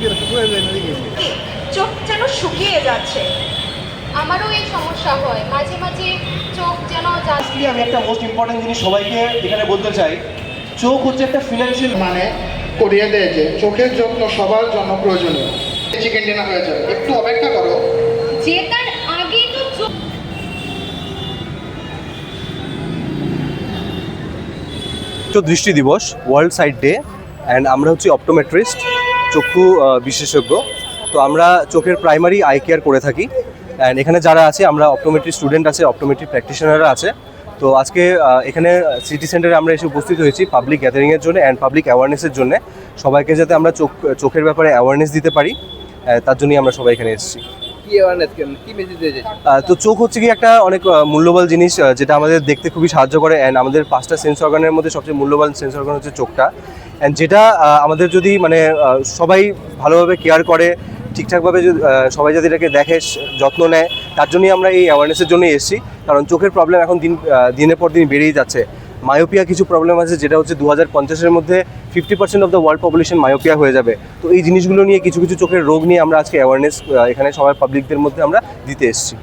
কি? চোখ যেন শুকিয়ে যাচ্ছে। আমারও এই সমস্যা হয়। মাঝে মাঝে চোখ যেন যা আমি একটা মোস্ট ইম্পর্টেন্ট জিনিস সবাইকে এখানে বলতে চাই। চোখ হচ্ছে একটা ফিনান্সিয়াল মানে করিয়ে দেয় যে চোখের যত্ন সবার জন্য প্রয়োজনীয়। চিকেন ডিনার হয়ে যাবে। একটু অপেক্ষা করো। জেতার আগেই তো চোখ তো দৃষ্টি দিবস ওয়ার্ল্ড সাইড ডে অ্যান্ড আমরা হচ্ছি অপটোমেট্রিস্ট চক্ষু বিশেষজ্ঞ। তো আমরা চোখের প্রাইমারি আই কেয়ার করে থাকি। অ্যান্ড এখানে যারা আছে আমরা অপটোমেট্রি স্টুডেন্ট আছে অপটোমেট্রি প্র্যাকটিশনাররা আছে। তো আজকে এখানে সিটি সেন্টারে আমরা এসে উপস্থিত হয়েছি পাবলিক গ্যাদারিংয়ের জন্য অ্যান্ড পাবলিক অ্যাওয়ারনেসের জন্য। সবাইকে যাতে আমরা চোখ চোখের ব্যাপারে অ্যাওয়ারনেস দিতে পারি তার জন্যই আমরা সবাই এখানে এসেছি। তো চোখ হচ্ছে কি একটা অনেক মূল্যবান জিনিস যেটা আমাদের দেখতে খুবই সাহায্য করে অ্যান্ড আমাদের পাঁচটা সেন্স অর্গানের মধ্যে সবচেয়ে মূল্যবান সেন্স অর্গান হচ্ছে চোখটা। অ্যান্ড যেটা আমাদের যদি মানে সবাই ভালোভাবে কেয়ার করে, ঠিকঠাকভাবে যদি সবাই যদি এটাকে দেখে যত্ন নেয়, তার জন্যই আমরা এই অ্যাওয়ারনেসের জন্যই এসেছি। কারণ চোখের প্রবলেম এখন দিন দিনের পর দিন বেড়েই যাচ্ছে। মায়োপিয়া কিছু প্রবলেম আছে, যেটা হচ্ছে দু হাজার পঞ্চাশের মধ্যে fifty percent of the world population myopia হয়ে যাবে। তো এই জিনিসগুলো নিয়ে কিছু কিছু চোখের রোগ নিয়ে আমরা আজকে অ্যাওয়ারনেস এখানে সবাই পাবলিকদের মধ্যে আমরা দিতে এসেছি।